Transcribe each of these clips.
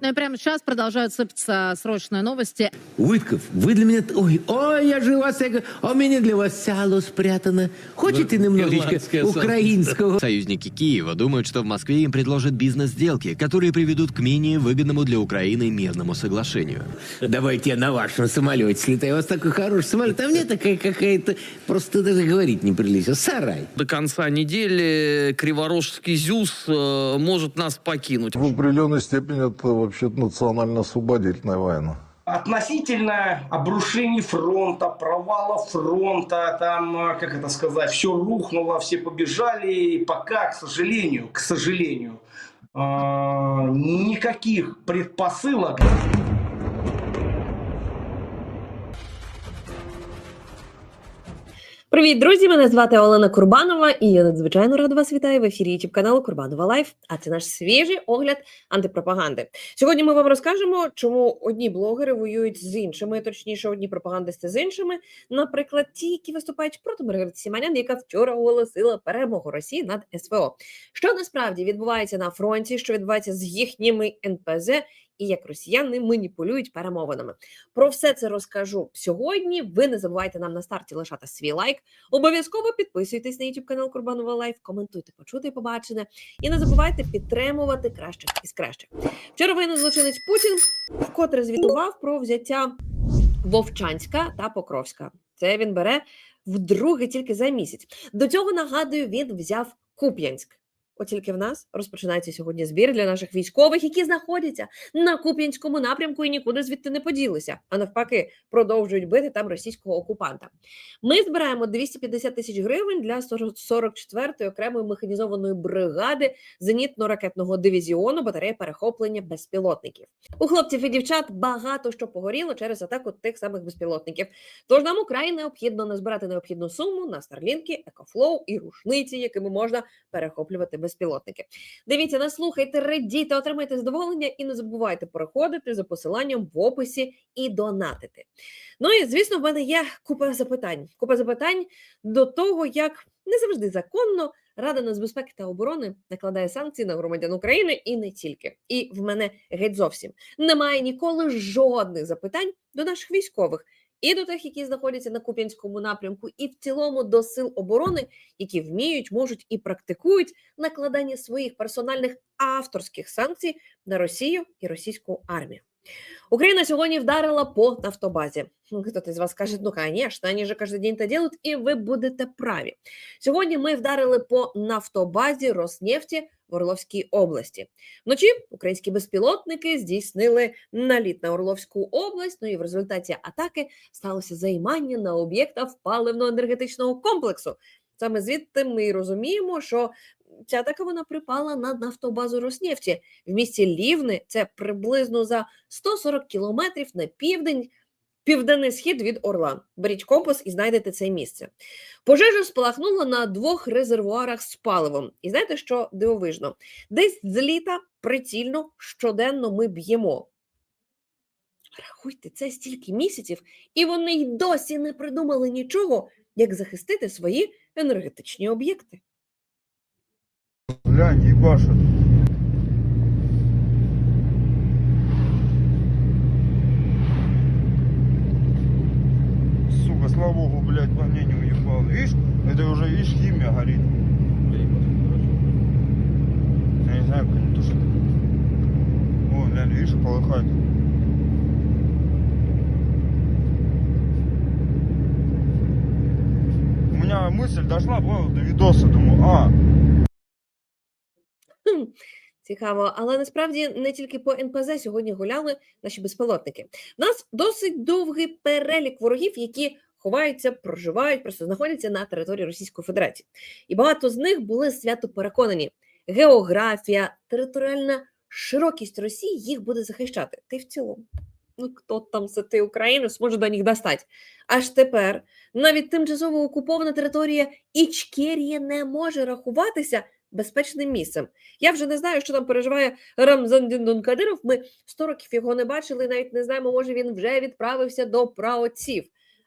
Ну и прямо сейчас продолжают сыпаться срочные новости. Уитков, вы для меня... Ой, ой, я же вас... я- А у меня для вас сало спрятано. Хочете немножечко ирландское сало. украинского? Союзники Киева думают, что в Москве им предложат бизнес-сделки, которые приведут к менее выгодному для Украины мирному соглашению. Давайте я на вашем самолете слетаю. У вас такой хороший самолет. А мне такая какая-то... Просто даже говорить неприлично. Сарай. До конца недели Криворожский ЗЮЗ э, может нас покинуть. В определенной степени это вообще национально-освободительная война. Относительно обрушений фронта, провала фронта, там, э, как это сказать, все рухнуло, все побежали, и пока, к сожалению, к сожалению, э, никаких предпосылок Привіт, друзі! Мене звати Олена Курбанова, і я надзвичайно рада вас вітаю в ефірі youtube каналу Курбанова Лайф. А це наш свіжий огляд антипропаганди. Сьогодні ми вам розкажемо, чому одні блогери воюють з іншими, точніше, одні пропагандисти з іншими. Наприклад, ті, які виступають проти Маргарити Сіманян, яка вчора оголосила перемогу Росії над СВО. Що насправді відбувається на фронті, що відбувається з їхніми НПЗ, і як росіяни маніпулюють перемовинами. Про все це розкажу сьогодні. Ви не забувайте нам на старті лишати свій лайк. Обов'язково підписуйтесь на YouTube канал Курбанова Лайф, коментуйте, почути і побачене. І не забувайте підтримувати кращих із кращих. Вчора воєнний злочинець Путін вкотре звітував про взяття Вовчанська та Покровська. Це він бере вдруге тільки за місяць. До цього нагадую, він взяв Куп'янськ. От тільки в нас розпочинається сьогодні збір для наших військових, які знаходяться на Куп'янському напрямку і нікуди звідти не поділися, а навпаки, продовжують бити там російського окупанта. Ми збираємо 250 тисяч гривень для 44-ї окремої механізованої бригади зенітно-ракетного дивізіону батареї перехоплення безпілотників. У хлопців і дівчат багато що погоріло через атаку тих самих безпілотників. Тож нам украй необхідно назбирати необхідну суму на старлінки, екофлоу і рушниці, якими можна перехоплювати безпілотники. Дивіться, наслухайте, радійте, отримайте задоволення і не забувайте переходити за посиланням в описі і донатити. Ну і звісно, в мене є купа запитань. Купа запитань до того, як не завжди законно Рада нацбезпеки та оборони накладає санкції на громадян України і не тільки. І в мене геть зовсім немає ніколи жодних запитань до наших військових. І до тих, які знаходяться на Куп'янському напрямку, і в цілому до сил оборони, які вміють, можуть і практикують накладання своїх персональних авторських санкцій на Росію і російську армію. Україна сьогодні вдарила по нафтобазі. Ну, Хтось з вас каже, ну, звісно, вони же кожен день це делают, і ви будете праві. Сьогодні ми вдарили по нафтобазі Роснефті в Орловській області. Вночі українські безпілотники здійснили наліт на Орловську область. Ну і в результаті атаки сталося займання на об'єктах паливно-енергетичного комплексу. Саме звідти ми розуміємо, що ця атака вона припала на нафтобазу Роснефті в місті Лівни. Це приблизно за 140 кілометрів на південь. Південний схід від Орла. Беріть компас і знайдете це місце. Пожежа спалахнула на двох резервуарах з паливом. І знаєте, що дивовижно? Десь з літа прицільно щоденно ми б'ємо. Рахуйте, це стільки місяців, і вони й досі не придумали нічого, як захистити свої енергетичні об'єкти. Глянь, ебашит. Сука, слава богу, блядь, по мне не уебал. Видишь, это уже, видишь, химия горит. Я не знаю, как они тушат. О, глянь, видишь, полыхает. У меня мысль дошла, понял, до видоса, думаю, а, Цікаво, але насправді не тільки по НПЗ сьогодні гуляли наші безпілотники. У нас досить довгий перелік ворогів, які ховаються, проживають, просто знаходяться на території Російської Федерації. І багато з них були свято переконані. Географія, територіальна широкість Росії їх буде захищати. Ти в цілому. Ну, хто там за ти Україну зможе до них достати? Аж тепер навіть тимчасово окупована територія Ічкерія не може рахуватися безпечним місцем. Я вже не знаю, що там переживає Рамзан Кадиров. Ми 100 років його не бачили, навіть не знаємо, може він вже відправився до праотців.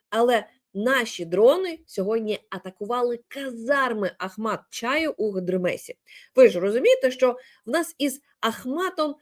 Але наші дрони сьогодні атакували казарми Ахмат Чаю у Гдримесі. Ви ж розумієте, що в нас із Ахматом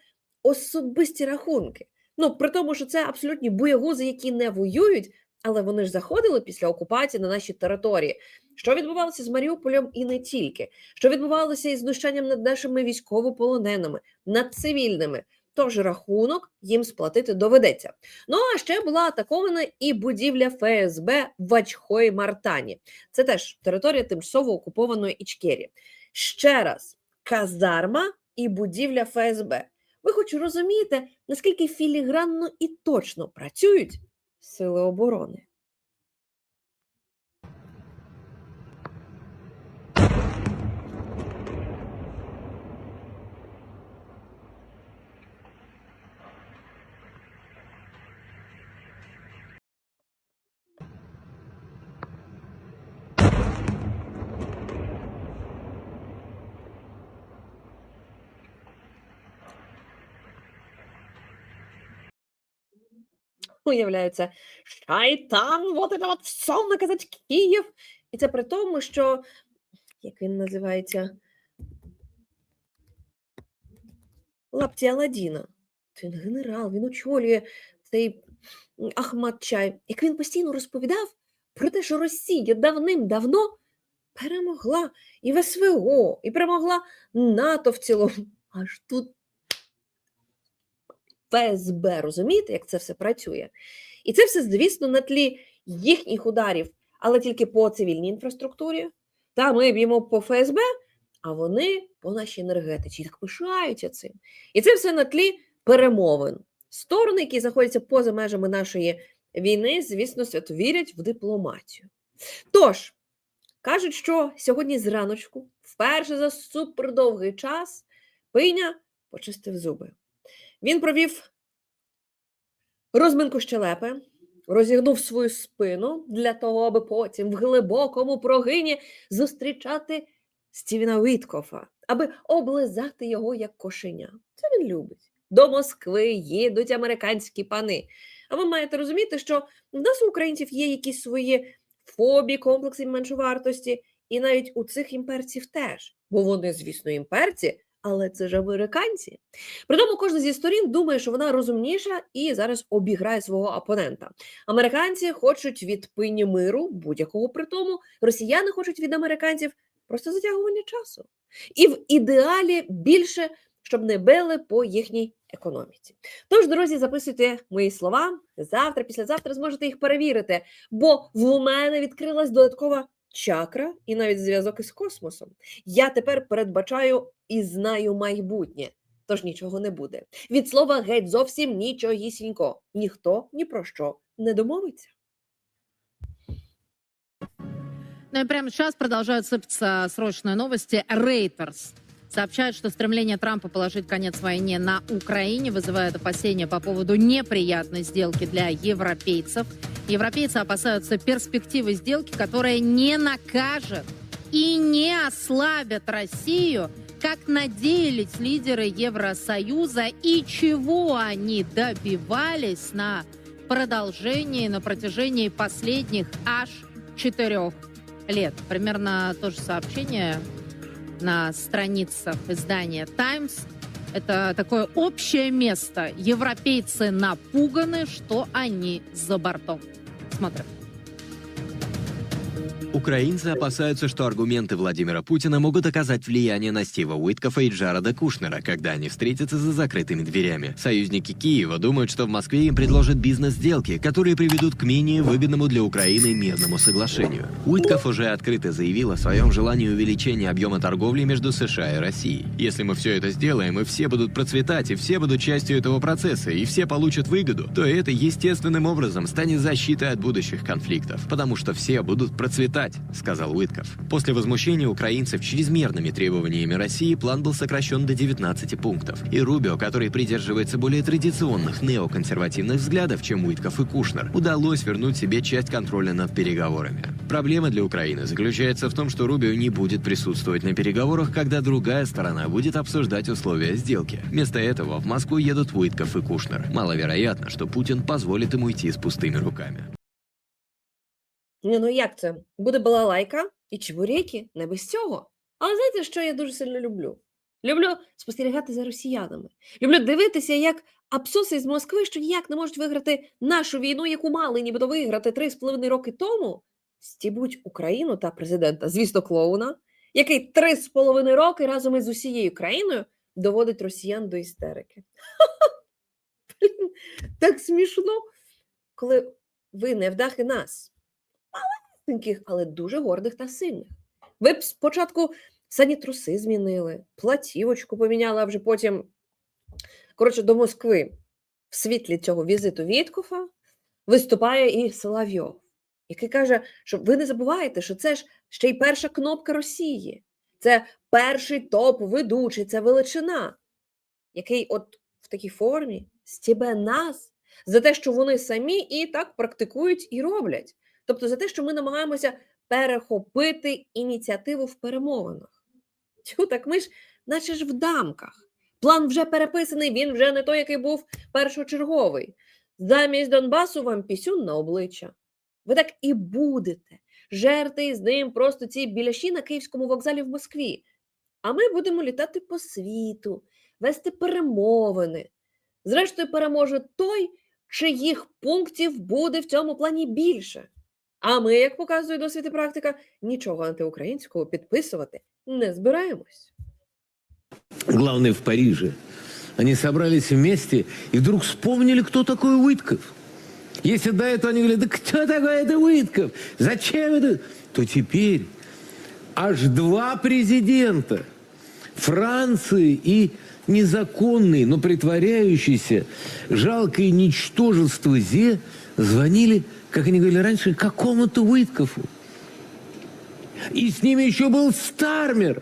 особисті рахунки. Ну, при тому, що це абсолютні боягузи, які не воюють, але вони ж заходили після окупації на наші території. Що відбувалося з Маріуполем і не тільки, що відбувалося із знущанням над нашими військовополоненими, над цивільними. Тож рахунок їм сплатити доведеться. Ну а ще була атакована і будівля ФСБ в Ачхої Мартані. Це теж територія тимчасово окупованої Ічкері. Ще раз, казарма і будівля ФСБ. Ви хоч розумієте, наскільки філігранно і точно працюють сили оборони? Уявляється, шайтан, вот это вот все наказати Київ. І це при тому, що як він називається? Лапті Аладдіна. Він генерал, він очолює цей Ахмад Чай. Як він постійно розповідав про те, що Росія давним-давно перемогла і в СВО, і перемогла НАТО в цілому. Аж тут ФСБ, розумієте, як це все працює? І це все, звісно, на тлі їхніх ударів, але тільки по цивільній інфраструктурі. Та ми б'ємо по ФСБ, а вони по нашій енергетиці. Так пишаються цим. І це все на тлі перемовин. Сторони, які знаходяться поза межами нашої війни, звісно, свято вірять в дипломатію. Тож, кажуть, що сьогодні зраночку, вперше за супердовгий час, пиня почистив зуби. Він провів розминку щелепи, розігнув свою спину для того, аби потім в глибокому прогині зустрічати Стівена Віткофа, аби облизати його як кошеня. Це він любить. До Москви їдуть американські пани. А ви маєте розуміти, що в нас у українців є якісь свої фобії, комплекси меншовартості, і навіть у цих імперців теж, бо вони, звісно, імперці, але це ж американці. При тому кожна зі сторін думає, що вона розумніша і зараз обіграє свого опонента. Американці хочуть від пині миру, будь-якого при тому, росіяни хочуть від американців просто затягування часу. І в ідеалі більше, щоб не били по їхній економіці. Тож, друзі, записуйте мої слова. Завтра, післязавтра зможете їх перевірити, бо в мене відкрилась додаткова чакра і навіть зв'язок із космосом. Я тепер передбачаю і знаю майбутнє. Тож нічого не буде. Від слова геть зовсім нічогісінько. Ніхто ні про що не домовиться. Ну и прямо сейчас продолжают сыпаться срочные новости. Рейтерс сообщает, что стремление Трампа положить конец войне на Украине вызывает опасения по поводу неприятной сделки для европейцев. Европейцы опасаются перспективы сделки, которая не накажет и не ослабит Россию, как надеялись лидеры Евросоюза и чего они добивались на продолжении на протяжении последних аж четырех лет. Примерно то же сообщение на страницах издания «Таймс». Это такое общее место. Европейцы напуганы, что они за бортом. Смотрим. Украинцы опасаются, что аргументы Владимира Путина могут оказать влияние на Стива Уиткофа и Джареда Кушнера, когда они встретятся за закрытыми дверями. Союзники Киева думают, что в Москве им предложат бизнес-сделки, которые приведут к менее выгодному для Украины мирному соглашению. Уиткоф уже открыто заявил о своем желании увеличения объема торговли между США и Россией. Если мы все это сделаем, и все будут процветать, и все будут частью этого процесса, и все получат выгоду, то это естественным образом станет защитой от будущих конфликтов, потому что все будут процветать, сказал Уитков. После возмущения украинцев чрезмерными требованиями России план был сокращен до 19 пунктов. И Рубио, который придерживается более традиционных неоконсервативных взглядов, чем Уитков и Кушнер, удалось вернуть себе часть контроля над переговорами. Проблема для Украины заключается в том, что Рубио не будет присутствовать на переговорах, когда другая сторона будет обсуждать условия сделки. Вместо этого в Москву едут Уитков и Кушнер. Маловероятно, что Путин позволит ему идти с пустыми руками. Ні, ну як це? Буде балалайка і чебуреки, не без цього. Але знаєте, що я дуже сильно люблю? Люблю спостерігати за росіянами. Люблю дивитися, як абсоси з Москви, що ніяк не можуть виграти нашу війну, яку мали нібито виграти три з половиною роки тому, стібуть Україну та президента, звісно, клоуна, який три з половиною роки разом із усією країною доводить росіян до істерики. Так смішно, коли ви невдахи нас, малесеньких, але дуже гордих та сильних. Ви б спочатку самі труси змінили, платівочку поміняли, а вже потім, коротше, до Москви в світлі цього візиту Віткофа виступає і Соловйов, який каже, що ви не забуваєте, що це ж ще й перша кнопка Росії, це перший топ-ведучий, це величина, який от в такій формі стібе нас за те, що вони самі і так практикують і роблять. Тобто за те, що ми намагаємося перехопити ініціативу в перемовинах. Тю, так ми ж, наче ж в дамках. План вже переписаний, він вже не той, який був першочерговий. Замість Донбасу вам пісюн на обличчя. Ви так і будете жерти з ним просто ці біляші на київському вокзалі в Москві. А ми будемо літати по світу, вести перемовини. Зрештою, переможе той, чиїх пунктів буде в цьому плані більше. А ми, як показує досвід і практика, нічого антиукраїнського підписувати не збираємось. Главное, в Париже. Они собрались вместе и вдруг вспомнили, кто такой Уитков. Если до этого они говорили, да кто такой это Уитков? Зачем это? То теперь аж два президента Франции и незаконный, но притворяющийся жалкое ничтожество Зе звонили, как они говорили раньше, какому-то Уиткову. И с ними еще был Стармер.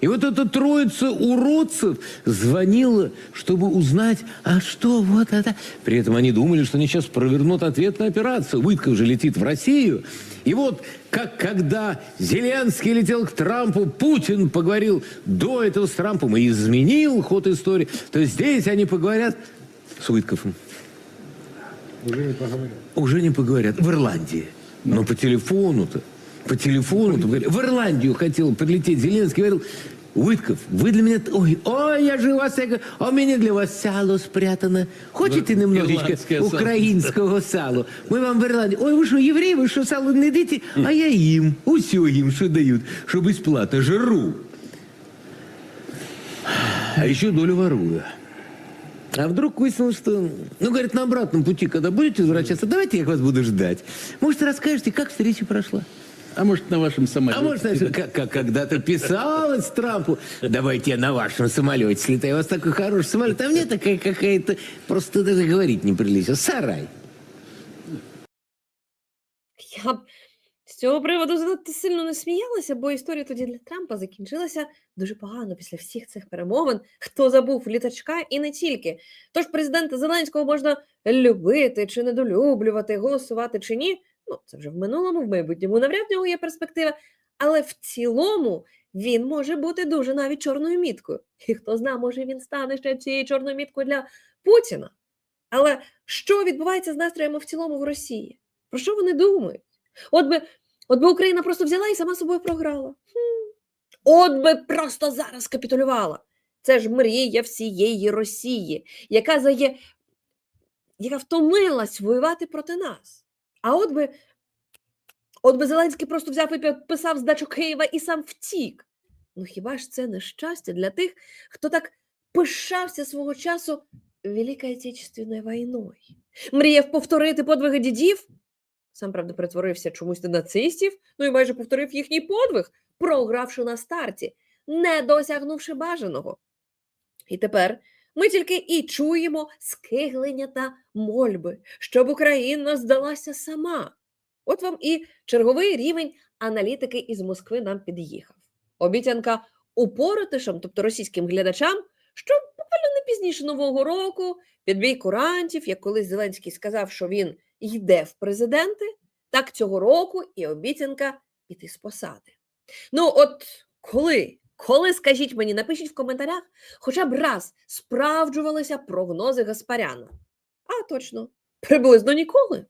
И вот эта троица уродцев звонила, чтобы узнать, а что вот это. При этом они думали, что они сейчас провернут ответную операцию. Вытков же летит в Россию. И вот, как когда Зеленский летел к Трампу, Путин поговорил до этого с Трампом и изменил ход истории, то здесь они поговорят с Уитковым. Уже не поговорят. Уже не поговорят. В Ирландии. Но по телефону-то. По телефону-то. говорили. В Ирландию хотел прилететь Зеленский. Говорил, Уитков, вы для меня... Ой, ой, я же у вас... я говорю, А у меня для вас сало спрятано. Хотите немножечко ирландское сало. українського салу? Ми вам в Ірландії. Ой, ви що, євреї, ви що сало не дите? А я їм. Усьо їм, що дають, що безплатно. Жру. А еще долю ворую. А вдруг выяснилось, что... Ну, говорит, на обратном пути, когда будете возвращаться, давайте я вас буду ждать. Может, расскажете, как встреча прошла? А может, на вашем самолете? А может, знаете, как, как когда-то писалось Трампу, давайте я на вашем самолете слетаю, у вас такой хороший самолет, а мне такая какая-то, просто даже говорить неприлично, сарай. Я цього приводу занадто сильно не сміялася, бо історія тоді для Трампа закінчилася дуже погано після всіх цих перемовин. Хто забув літачка і не тільки. Тож президента Зеленського можна любити чи недолюблювати, голосувати чи ні. Ну, це вже в минулому, в майбутньому навряд нього є перспектива. Але в цілому він може бути дуже навіть чорною міткою. І хто знає, може він стане ще цією чорною міткою для Путіна. Але що відбувається з настроями в цілому в Росії? Про що вони думають? От би, от би Україна просто взяла і сама собою програла. От би просто зараз капітулювала. Це ж мрія всієї Росії, яка зає... яка втомилась воювати проти нас. А от би, от би Зеленський просто взяв і підписав здачу Києва і сам втік. Ну хіба ж це не щастя для тих, хто так пишався свого часу Великою Отечественною війною? Мріяв повторити подвиги дідів, сам, правда, перетворився чомусь на нацистів, ну і майже повторив їхній подвиг, програвши на старті, не досягнувши бажаного. І тепер ми тільки і чуємо скиглення та мольби, щоб Україна здалася сама. От вам і черговий рівень аналітики із Москви нам під'їхав. Обіцянка упоротишам, тобто російським глядачам, що буквально не пізніше Нового року, під бій курантів, як колись Зеленський сказав, що він йде в президенти, так цього року і обіцянка піти з посади. Ну, от коли, коли, скажіть мені, напишіть в коментарях, хоча б раз справджувалися прогнози Гаспаряна. А точно, приблизно ніколи.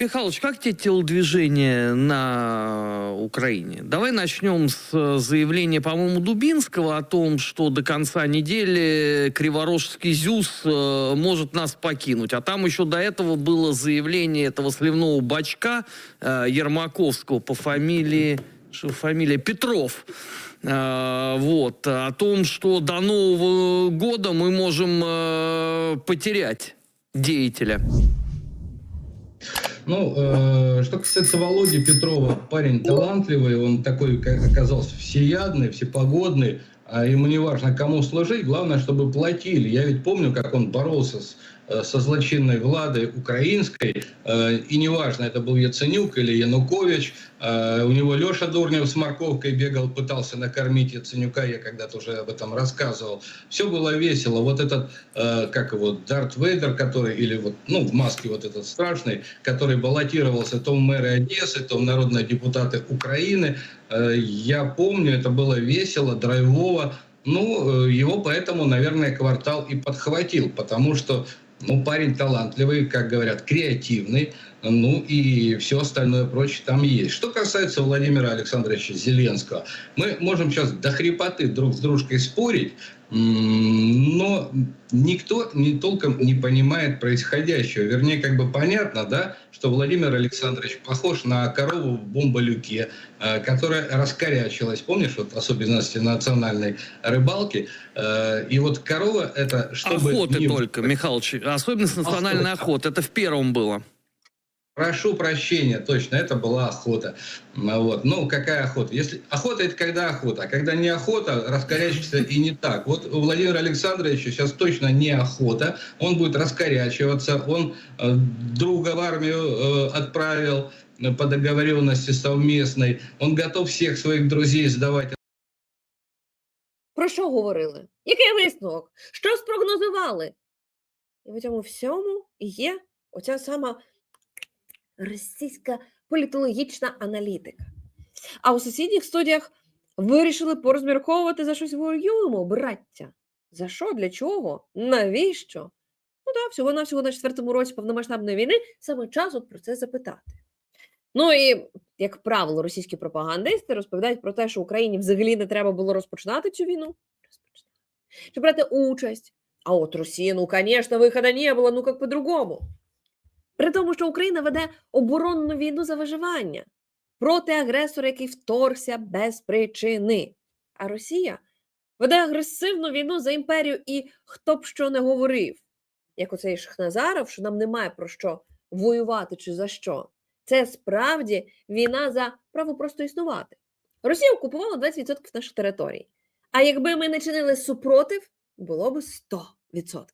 Михалыч, как тебе телодвижение на Украине? Давай начнем с э, заявления, по-моему, Дубинского о том, что до конца недели Криворожский ЗЮС э, может нас покинуть. А там еще до этого было заявление этого сливного бачка э, Ермаковского по фамилии... Что фамилия? Петров. Вот. О том, что до Нового года мы можем потерять деятеля. Ну, э, что касается Володи Петрова, парень талантливый, он такой как оказался всеядный, всепогодный, а ему не важно, кому служить, главное, чтобы платили. Я ведь помню, как он боролся с, э, со злочинной Владой украинской, э, и неважно, это был Яценюк или Янукович, э, у него Леша Дурнев с морковкой бегал, пытался накормить Яценюка, я когда-то уже об этом рассказывал. Все было весело. Вот этот, как его, Дарт Вейдер, который, или вот, ну, в маске вот этот страшный, который баллотировался то в мэры Одессы, то в народные депутаты Украины, Я помню, это было весело, драйвово. Ну, э, его поэтому, наверное, квартал и подхватил, потому что ну, парень талантливый, как говорят, креативный, ну и все остальное прочее там есть. Что касается Владимира Александровича Зеленского, мы можем сейчас до хрипоты друг с дружкой спорить, но никто не толком не понимает происходящего. Вернее, как бы понятно, да, что Владимир Александрович похож на корову в бомболюке, э, которая раскорячилась. Помнишь, вот особенности национальной рыбалки? Э, И вот корова это, чтобы... Охоты не- только, Михалыч. Особенность национальной Охота. охоты. Это в первом было. Прошу прощения, точно, это была охота. Ну, Вот. Ну, какая охота? Если охота это когда охота, а когда не охота, раскорячиваться и не так. Вот у Владимира Александровича сейчас точно не охота, он будет раскорячиваться, он э, друга в армию э, отправил э, по договоренности совместной, он готов всех своих друзей сдавать Про що говорили? Який висновок? Що спрогнозували? І в цьому всьому є оця сама російська політологічна аналітика. А у сусідніх студіях вирішили порозмірковувати за щось воюємо, браття. За що? Для чого? Навіщо? Ну так, всього-навсього на четвертому році повномасштабної війни саме час от про це запитати. Ну і, як правило, російські пропагандисти розповідають про те, що Україні взагалі не треба було розпочинати цю війну. Чи брати участь. А от Росія, ну, звісно, виходу не було, ну як по-другому. При тому, що Україна веде оборонну війну за виживання проти агресора, який вторгся без причини. А Росія веде агресивну війну за імперію і хто б що не говорив. Як оцей Шахназаров, що нам немає про що воювати чи за що. Це справді війна за право просто існувати. Росія окупувала 20% наших територій. А якби ми не чинили супротив, було б 100%.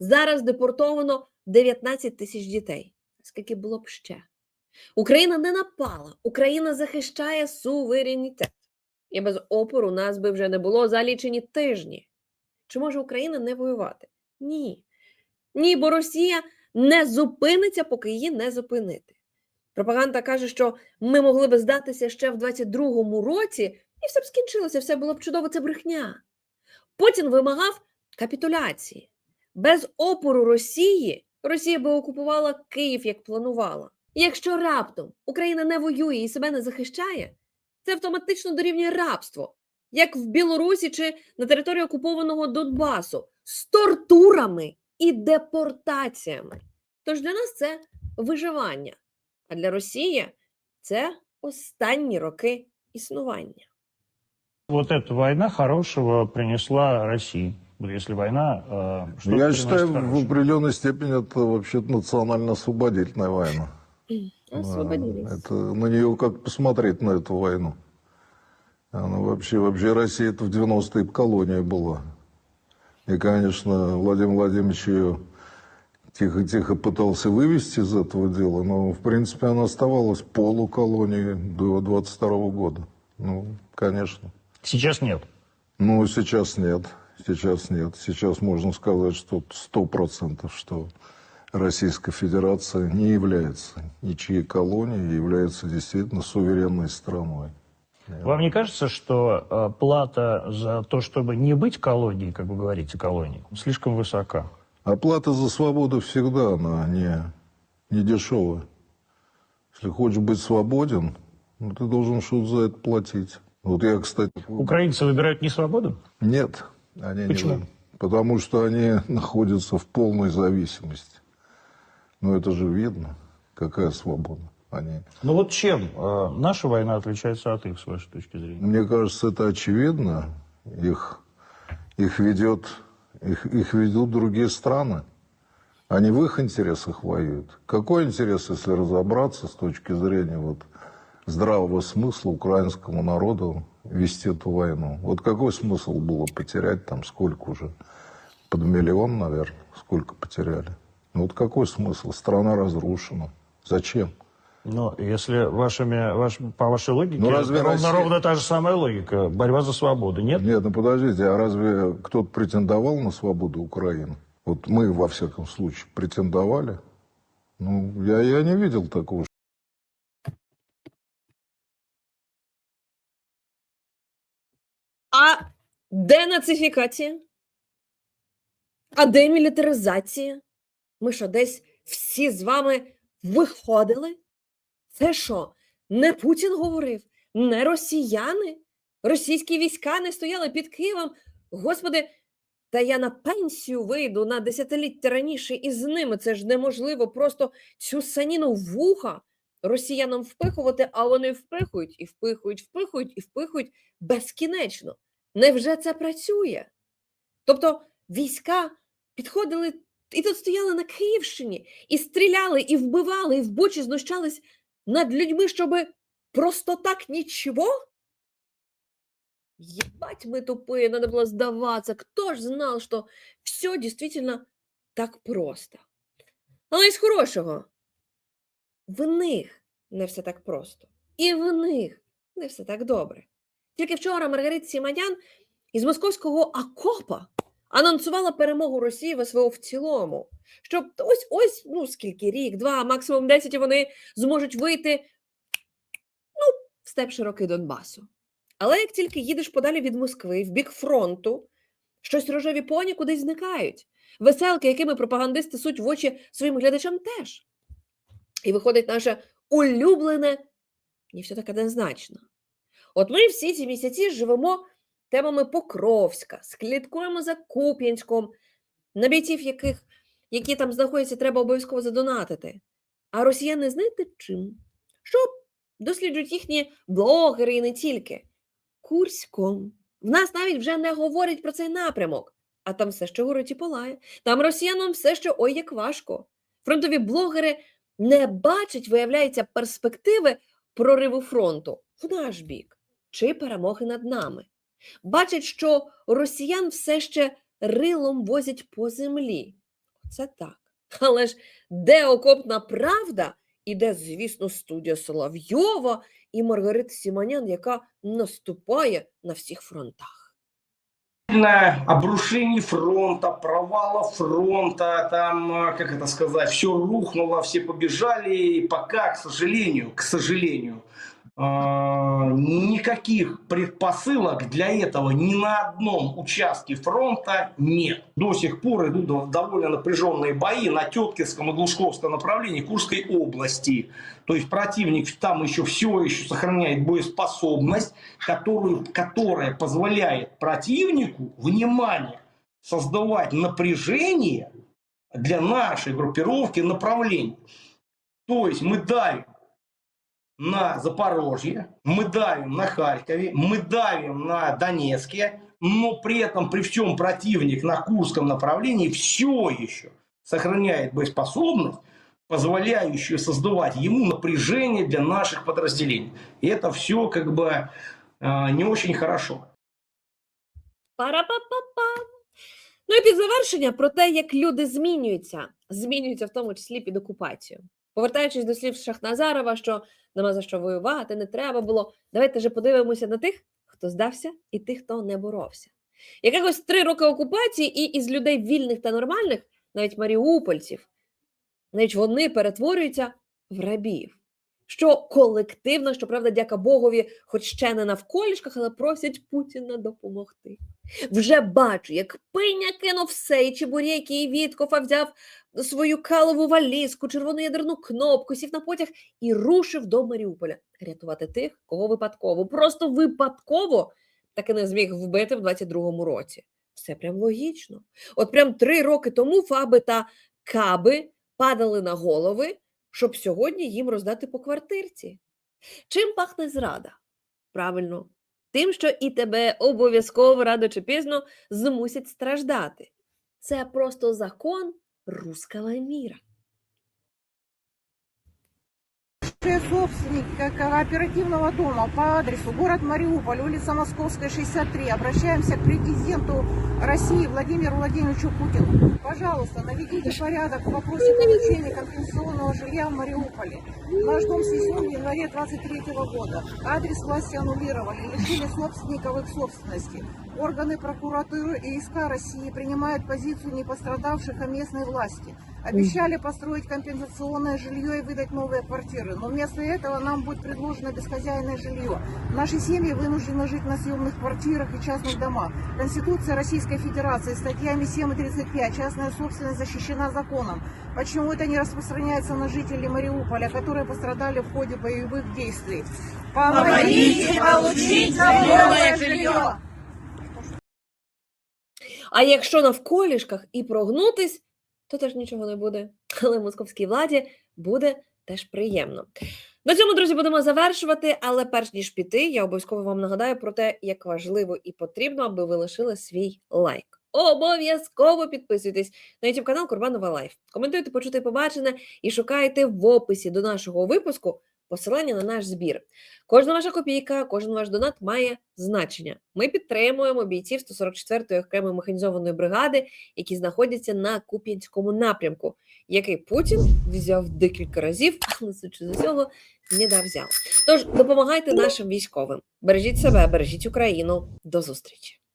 Зараз депортовано 19 тисяч дітей. Скільки було б ще? Україна не напала, Україна захищає суверенітет. І без опору нас би вже не було за лічені тижні. Чи може Україна не воювати? Ні. Ні, бо Росія не зупиниться, поки її не зупинити. Пропаганда каже, що ми могли би здатися ще в 22-му році, і все б скінчилося, все було б чудово, це брехня. Путін вимагав капітуляції. Без опору Росії Росія би окупувала Київ, як планувала. Якщо раптом Україна не воює і себе не захищає, це автоматично дорівнює рабство, як в Білорусі чи на території окупованого Донбасу, з тортурами і депортаціями. Тож для нас це виживання, а для Росії це останні роки існування. Вот эта война хорошего принесла России. Вот Если война... э, что Я считаю, в хорошего? определенной степени это вообще национально-освободительная война. Освободились. Это на нее как посмотреть на эту войну. Она вообще, вообще Россия это в 90-е колония была. И, конечно, Владимир Владимирович ее тихо-тихо пытался вывести из этого дела, но, в принципе, она оставалась полуколонией до 22 года. Ну, конечно. Сейчас нет. Ну, сейчас нет. Сейчас нет. Сейчас можно сказать, что сто процентов, что Российская Федерация не является ничьей колонией, является действительно суверенной страной. Вам не кажется, что э, плата за то, чтобы не быть колонией, как вы говорите, колонией, слишком высока? Оплата за свободу всегда она не, не дешевая. Если хочешь быть свободен, ну, ты должен что-то за это платить. Вот я, кстати... Украинцы выбирают не свободу? Нет, они Почему? не... Потому что они находятся в полной зависимости. Ну, это же видно, какая свобода. Они... Ну вот чем э, наша война отличается от их, с вашей точки зрения? Мне кажется, это очевидно. Их, их, ведет, их, их ведут другие страны. Они в их интересах воюют. Какой интерес, если разобраться с точки зрения вот здравого смысла украинскому народу вести эту войну? Вот какой смысл было потерять там сколько уже? Под миллион, наверное, сколько потеряли. Ну вот какой смысл? Страна разрушена. Зачем? Но если вашими, ваш, по вашей логике, Ну, разве ровно, Россия- ровно та же самая логика. Борьба за свободу, нет? Нет, ну подождите, а разве кто-то претендовал на свободу Украины? Вот мы, во всяком случае, претендовали. Ну, я, я не видел такого. А денацифікація? А демілітаризація? Ми що, десь всі з вами виходили? Це що, не Путін говорив, не росіяни? Російські війська не стояли під Києвом? Господи, та я на пенсію вийду на десятиліття раніше і з ними. Це ж неможливо просто цю саніну вуха росіянам впихувати, а вони впихують і впихують, впихують і впихують безкінечно. Невже це працює? Тобто війська підходили і тут стояли на Київщині, і стріляли, і вбивали, і в бочі знущались над людьми, щоб просто так нічого? Ебать мы тупые, надо было сдаваться. Кто ж знал, что все действительно так просто? Але із хорошого. В них не все так просто. І в них не все так добре. Тільки вчора Маргарита Сіманян із московського окопа анонсувала перемогу Росії в СВО в цілому. Що ось ось, ну скільки рік, два, максимум 10, і вони зможуть вийти ну, в степ широкий Донбасу. Але як тільки їдеш подалі від Москви, в бік фронту, щось рожеві поні кудись зникають. Веселки, якими пропагандисти суть в очі своїм глядачам теж. І виходить наше улюблене, не все так однозначно. От ми всі ці місяці живемо темами Покровська, слідкуємо за Куп'янськом, на бійців яких, які там знаходяться, треба обов'язково задонатити. А росіяни знаєте чим? Що досліджують їхні блогери і не тільки. Курськом. В нас навіть вже не говорять про цей напрямок, а там все ще горить і палає. Там росіянам все ще ой як важко. Фронтові блогери не бачать, виявляється, перспективи прориву фронту в наш бік чи перемоги над нами. Бачать, що росіян все ще рилом возять по землі. Це так. Але ж де окопна правда, і де, звісно, студія Соловйова і Маргарита Сіманян, яка наступає на всіх фронтах. на обрушении фронта, провала фронта, там, э, как это сказать, все рухнуло, все побежали, и пока, к сожалению, к сожалению, э, никаких предпосылок для этого ни на одном участке фронта нет. До сих пор идут дов- довольно напряженные бои на Теткинском и Глушковском направлении Курской области. То есть противник там еще все еще сохраняет боеспособность, которую, которая позволяет противнику, внимание, создавать напряжение для нашей группировки направлений. То есть мы давим на Запорожье, мы давим на Харькове, мы давим на Донецке, но при этом при всем противник на Курском направлении все еще сохраняет боеспособность, позволяющую создавать ему напряжение для наших подразделений. И это все как бы э, не очень хорошо. Пара-па-па-па. Ну і під завершення про те, як люди змінюються, змінюються в тому числі під окупацією. Повертаючись до слів Шахназарова, що нема за що воювати, не треба було. Давайте же подивимося на тих, хто здався, і тих, хто не боровся. Якихось три роки окупації, і із людей вільних та нормальних, навіть маріупольців, навіть вони перетворюються в рабів. Що колективно, щоправда, дяка Богові, хоч ще не навколішках, але просять Путіна допомогти. Вже бачу, як пиня кинув все, і Чебурєки, і Віткофа взяв свою калову валізку, червону ядерну кнопку, сів на потяг і рушив до Маріуполя рятувати тих, кого випадково, просто випадково таки не зміг вбити в 22-му році. Все прям логічно. От прям три роки тому фаби та каби падали на голови, щоб сьогодні їм роздати по квартирці. Чим пахне зрада? Правильно, тим, що і тебе обов'язково рано чи пізно змусять страждати. Це просто закон руского міра. Собственник кооперативного дома по адресу город Мариуполь, улица Московская, 63. Обращаемся к президенту России Владимиру Владимировичу Путину. Пожалуйста, наведите порядок в вопросе получения компенсационного жилья в Мариуполе. Наш дом снесен в январе 23 года. Адрес власти аннулировали, лишили собственников их собственности. Органы прокуратуры и СК России принимают позицию не пострадавших, а местной власти. Обещали построить компенсационное жилье и выдать новые квартиры, но вместо этого нам будет предложено бесхозяйное жилье. Наши семьи вынуждены жить на съемных квартирах и частных домах. Конституция Российской Федерации статьями 7 и 35 частная собственность защищена законом. Почему это не распространяется на жителей Мариуполя, которые пострадали в ходе боевых действий? Помогите получить новое жилье! А якщо навколішках і прогнутись, то теж нічого не буде. Але московській владі буде теж приємно. На цьому, друзі, будемо завершувати. Але перш ніж піти, я обов'язково вам нагадаю про те, як важливо і потрібно, аби ви лишили свій лайк. Обов'язково підписуйтесь на YouTube канал Курбанова Лайф. Коментуйте, почути побачене і шукайте в описі до нашого випуску посилання на наш збір. Кожна ваша копійка, кожен ваш донат має значення. Ми підтримуємо бійців 144-ї окремої механізованої бригади, які знаходяться на Куп'янському напрямку, який Путін взяв декілька разів, але судячи з усього, не дав взяв. Тож допомагайте нашим військовим. Бережіть себе, бережіть Україну. До зустрічі!